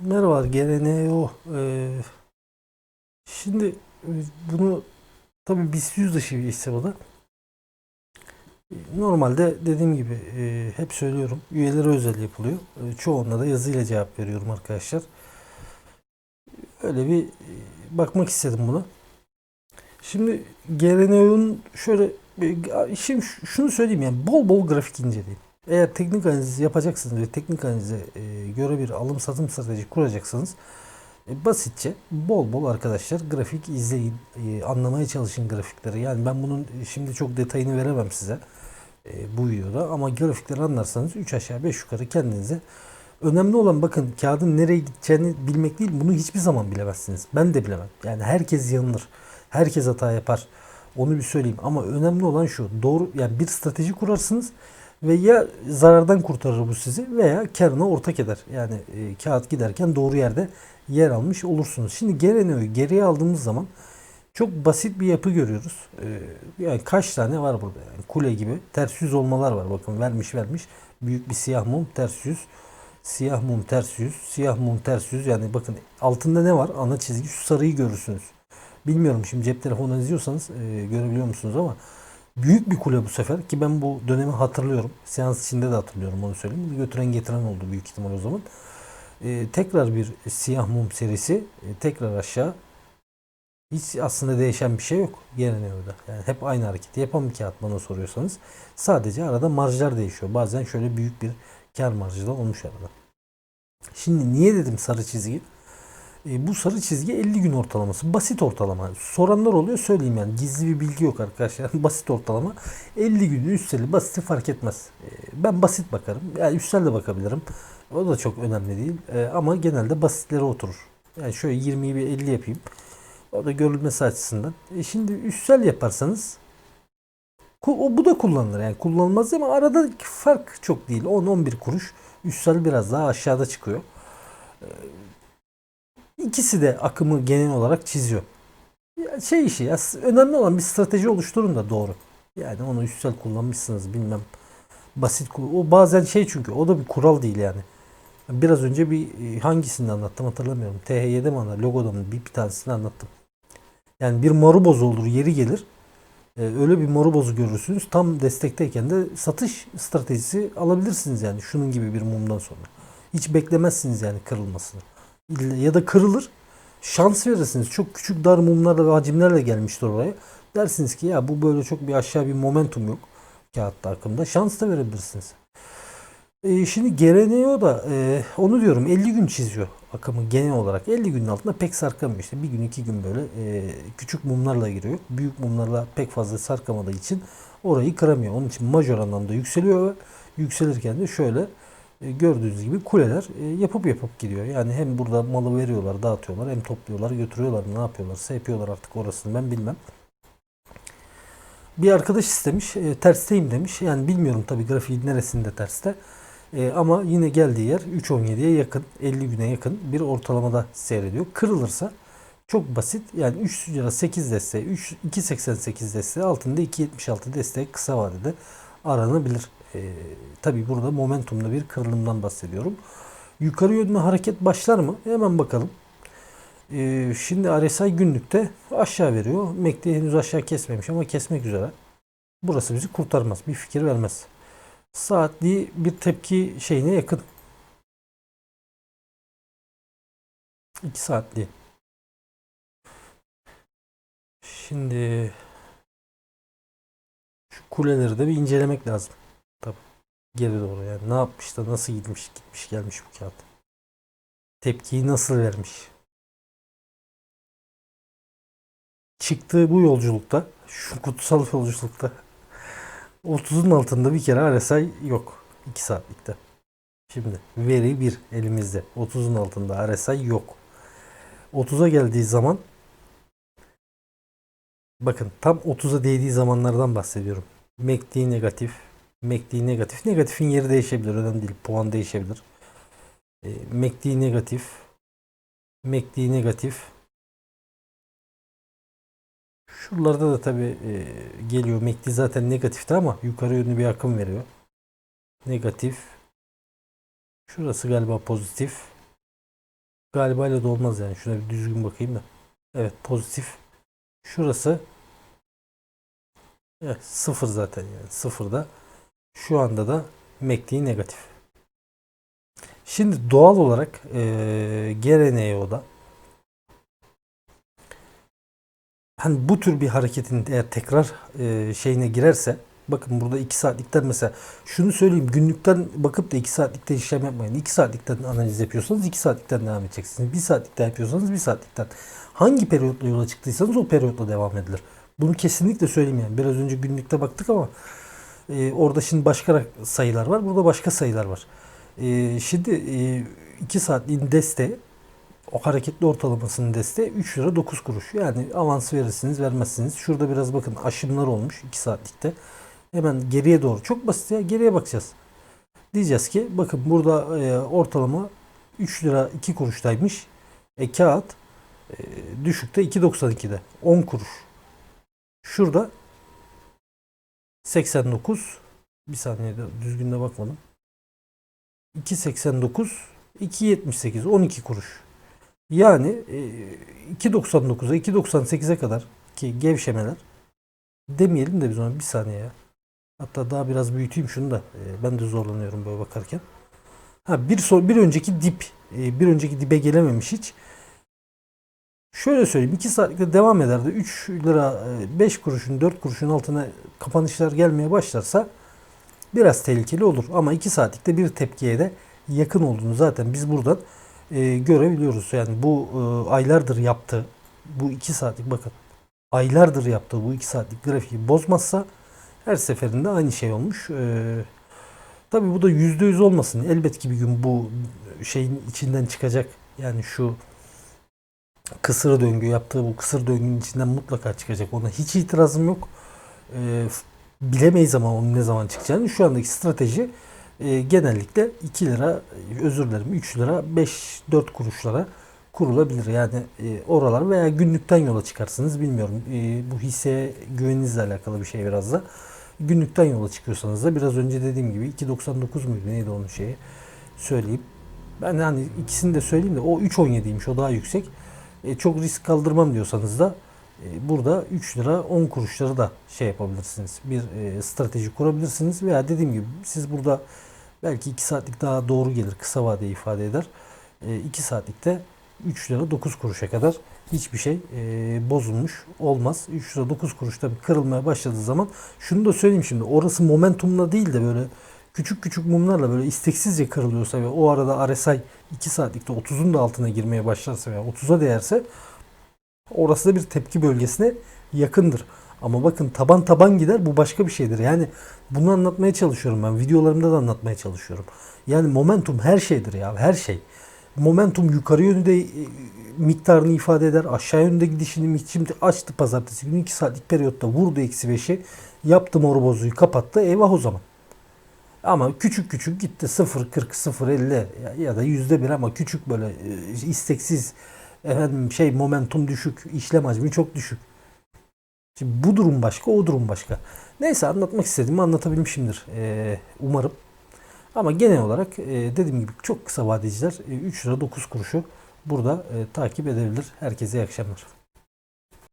Merhaba GRNO. Ee, şimdi e, bunu tabii BIST yüz dışı bir hisse bu da. Normalde dediğim gibi e, hep söylüyorum üyelere özel yapılıyor. E, çoğunla da yazıyla cevap veriyorum arkadaşlar. Öyle bir e, bakmak istedim buna. Şimdi GRNO'nun şöyle e, şimdi şunu söyleyeyim yani bol bol grafik inceleyin. Eğer teknik analiz yapacaksınız ve teknik analize e, göre bir alım satım stratejisi kuracaksanız e, basitçe bol bol arkadaşlar grafik izleyin, e, anlamaya çalışın grafikleri. Yani ben bunun şimdi çok detayını veremem size bu videoda ama grafikleri anlarsanız 3 aşağı 5 yukarı kendinize Önemli olan bakın kağıdın nereye gideceğini bilmek değil. Bunu hiçbir zaman bilemezsiniz. Ben de bilemem. Yani herkes yanılır. Herkes hata yapar. Onu bir söyleyeyim. Ama önemli olan şu. Doğru yani bir strateji kurarsınız ve ya zarardan kurtarır bu sizi veya karına ortak eder. Yani e, kağıt giderken doğru yerde yer almış olursunuz. Şimdi GRNO'yu geriye aldığımız zaman çok basit bir yapı görüyoruz. E, yani kaç tane var burada? Yani kule gibi ters yüz olmalar var. Bakın vermiş vermiş. Büyük bir siyah mum ters yüz. Siyah mum ters yüz. Siyah mum ters yüz. Yani bakın altında ne var? Ana çizgi şu sarıyı görürsünüz. Bilmiyorum şimdi cep telefonu izliyorsanız e, görebiliyor musunuz ama büyük bir kule bu sefer ki ben bu dönemi hatırlıyorum. Seans içinde de hatırlıyorum onu söyleyeyim. Götüren getiren oldu büyük ihtimal o zaman. E, tekrar bir siyah mum serisi. E, tekrar aşağı. Hiç aslında değişen bir şey yok GRNO'da. Yani hep aynı hareketi yapan bir kağıt bana soruyorsanız. Sadece arada marjlar değişiyor. Bazen şöyle büyük bir kar marjı da olmuş arada. Şimdi niye dedim sarı çizgi? E, bu sarı çizgi 50 gün ortalaması. Basit ortalama. Soranlar oluyor söyleyeyim yani. Gizli bir bilgi yok arkadaşlar. basit ortalama. 50 günü üsteli basiti fark etmez. E, ben basit bakarım. Yani üstel de bakabilirim. O da çok önemli değil. E, ama genelde basitlere oturur. Yani şöyle 20'yi bir 50 yapayım. O da görülmesi açısından. E, şimdi üstel yaparsanız o, bu da kullanılır. Yani kullanılmaz ama arada fark çok değil. 10-11 kuruş. Üstel biraz daha aşağıda çıkıyor. İkisi de akımı genel olarak çiziyor. Şey işi ya önemli olan bir strateji oluşturun da doğru. Yani onu üstsel kullanmışsınız bilmem. Basit o bazen şey çünkü o da bir kural değil yani. Biraz önce bir e, hangisini anlattım hatırlamıyorum. TH7 mi anlattım? Logoda mı? Bir, bir tanesini anlattım. Yani bir maruboz olur yeri gelir. Ee, öyle bir marubozu görürsünüz. Tam destekteyken de satış stratejisi alabilirsiniz yani şunun gibi bir mumdan sonra. Hiç beklemezsiniz yani kırılmasını ya da kırılır. Şans verirsiniz. Çok küçük dar mumlarla ve hacimlerle gelmiştir oraya. Dersiniz ki ya bu böyle çok bir aşağı bir momentum yok kağıtta akımda. Şans da verebilirsiniz. E, şimdi GRNO da e, onu diyorum 50 gün çiziyor akımı genel olarak. 50 günün altında pek sarkamıyor işte. Bir gün iki gün böyle e, küçük mumlarla giriyor. Büyük mumlarla pek fazla sarkamadığı için orayı kıramıyor. Onun için majör anlamda yükseliyor ve yükselirken de şöyle gördüğünüz gibi kuleler e, yapıp yapıp gidiyor. Yani hem burada malı veriyorlar, dağıtıyorlar, hem topluyorlar, götürüyorlar, ne yapıyorlarsa yapıyorlar artık orasını ben bilmem. Bir arkadaş istemiş, e, tersteyim demiş. Yani bilmiyorum tabi grafiğin neresinde terste. E, ama yine geldiği yer 3.17'ye yakın, 50 güne yakın bir ortalamada seyrediyor. Kırılırsa çok basit. Yani 3 lira 8 desteği, 3, 2.88 desteği, altında 2.76 desteği kısa vadede aranabilir. E, tabii burada momentumda bir kırılımdan bahsediyorum. Yukarı yönlü hareket başlar mı? Hemen bakalım. E, şimdi RSI günlükte aşağı veriyor. MACD henüz aşağı kesmemiş ama kesmek üzere. Burası bizi kurtarmaz. Bir fikir vermez. Saatli bir tepki şeyine yakın. 2 saatli. Şimdi şu kuleleri de bir incelemek lazım. Geri doğru yani. Ne yapmış da nasıl gitmiş gitmiş gelmiş bu kağıt. Tepkiyi nasıl vermiş. Çıktığı bu yolculukta, şu kutsal yolculukta 30'un altında bir kere RSI yok. 2 saatlikte. Şimdi veri 1 elimizde. 30'un altında RSI yok. 30'a geldiği zaman bakın tam 30'a değdiği zamanlardan bahsediyorum. MACD negatif, MACD negatif. Negatifin yeri değişebilir. Önemli değil. Puan değişebilir. E, MACD negatif. MACD negatif. Şuralarda da tabi e, geliyor. MACD zaten negatifti ama yukarı yönlü bir akım veriyor. Negatif. Şurası galiba pozitif. Galiba öyle de olmaz yani. Şuna bir düzgün bakayım da. Evet pozitif. Şurası evet, sıfır zaten yani sıfırda. Şu anda da MACD negatif. Şimdi doğal olarak eee GRNO'da hani bu tür bir hareketin eğer tekrar eee, şeyine girerse bakın burada 2 saatlikten mesela şunu söyleyeyim günlükten bakıp da 2 saatlikten işlem yapmayın. 2 saatlikten analiz yapıyorsanız 2 saatlikten devam edeceksiniz. 1 saatlikten yapıyorsanız 1 saatlikten. Hangi periyotla yola çıktıysanız o periyotla devam edilir. Bunu kesinlikle söyleyeyim yani. Biraz önce günlükte baktık ama e, orada şimdi başka sayılar var. Burada başka sayılar var. E, şimdi 2 saatliğin desteği o hareketli ortalamasının desteği 3 lira 9 kuruş. Yani avans verirsiniz vermezsiniz. Şurada biraz bakın aşımlar olmuş 2 saatlikte. Hemen geriye doğru. Çok basit ya geriye bakacağız. Diyeceğiz ki bakın burada e, ortalama 3 lira 2 kuruştaymış. E kağıt e, düşükte 2.92'de 10 kuruş. Şurada 89 bir saniye de düzgün de bakmadım. 2.89 2.78 12 kuruş. Yani e, 2.99'a 2.98'e kadar ki gevşemeler demeyelim de biz ona bir saniye ya. Hatta daha biraz büyüteyim şunu da. E, ben de zorlanıyorum böyle bakarken. Ha bir son, bir önceki dip, e, bir önceki dibe gelememiş hiç. Şöyle söyleyeyim 2 saatlikte devam eder de 3 lira e, 5 kuruşun 4 kuruşun altına kapanışlar gelmeye başlarsa biraz tehlikeli olur. Ama 2 saatlikte bir tepkiye de yakın olduğunu zaten biz buradan e, görebiliyoruz. Yani bu e, aylardır yaptığı bu 2 saatlik bakın aylardır yaptığı bu 2 saatlik grafiği bozmazsa her seferinde aynı şey olmuş. E, tabii bu da %100 olmasın. Elbet ki bir gün bu şeyin içinden çıkacak. Yani şu kısır döngü yaptığı bu kısır döngünün içinden mutlaka çıkacak. Ona hiç itirazım yok. E, bilemeyiz ama onun ne zaman çıkacağını. Şu andaki strateji e, genellikle 2 lira özür dilerim 3 lira 5-4 kuruşlara kurulabilir. Yani e, oralar veya günlükten yola çıkarsınız bilmiyorum. E, bu hisse güveninizle alakalı bir şey biraz da. Günlükten yola çıkıyorsanız da biraz önce dediğim gibi 2.99 muydu neydi onun şeyi söyleyeyim. Ben hani ikisini de söyleyeyim de o 3.17'ymiş o daha yüksek. E, çok risk kaldırmam diyorsanız da burada 3 lira 10 kuruşları da şey yapabilirsiniz. Bir e, strateji kurabilirsiniz veya dediğim gibi siz burada belki 2 saatlik daha doğru gelir. Kısa vade ifade eder. 2 saatlikte 3 lira 9 kuruşa kadar hiçbir şey e, bozulmuş olmaz. 3 lira 9 kuruş tabii kırılmaya başladığı zaman şunu da söyleyeyim şimdi orası momentumla değil de böyle küçük küçük mumlarla böyle isteksizce kırılıyorsa ve o arada RSI 2 saatlikte 30'un da altına girmeye başlarsa veya 30'a değerse orası da bir tepki bölgesine yakındır. Ama bakın taban taban gider bu başka bir şeydir. Yani bunu anlatmaya çalışıyorum ben. Videolarımda da anlatmaya çalışıyorum. Yani momentum her şeydir ya her şey. Momentum yukarı yönde e, miktarını ifade eder. Aşağı yönde gidişini şimdi açtı pazartesi günü 2 saatlik periyotta vurdu eksi 5'i. Yaptı mor bozuyu kapattı. Eyvah o zaman. Ama küçük küçük gitti 0 40 0 50 ya da yüzde bir ama küçük böyle e, isteksiz efendim şey momentum düşük, işlem hacmi çok düşük. Şimdi bu durum başka, o durum başka. Neyse anlatmak istediğimi anlatabilmişimdir. Ee, umarım. Ama genel olarak e, dediğim gibi çok kısa vadeciler e, 3 lira 9 kuruşu burada e, takip edebilir. Herkese iyi akşamlar.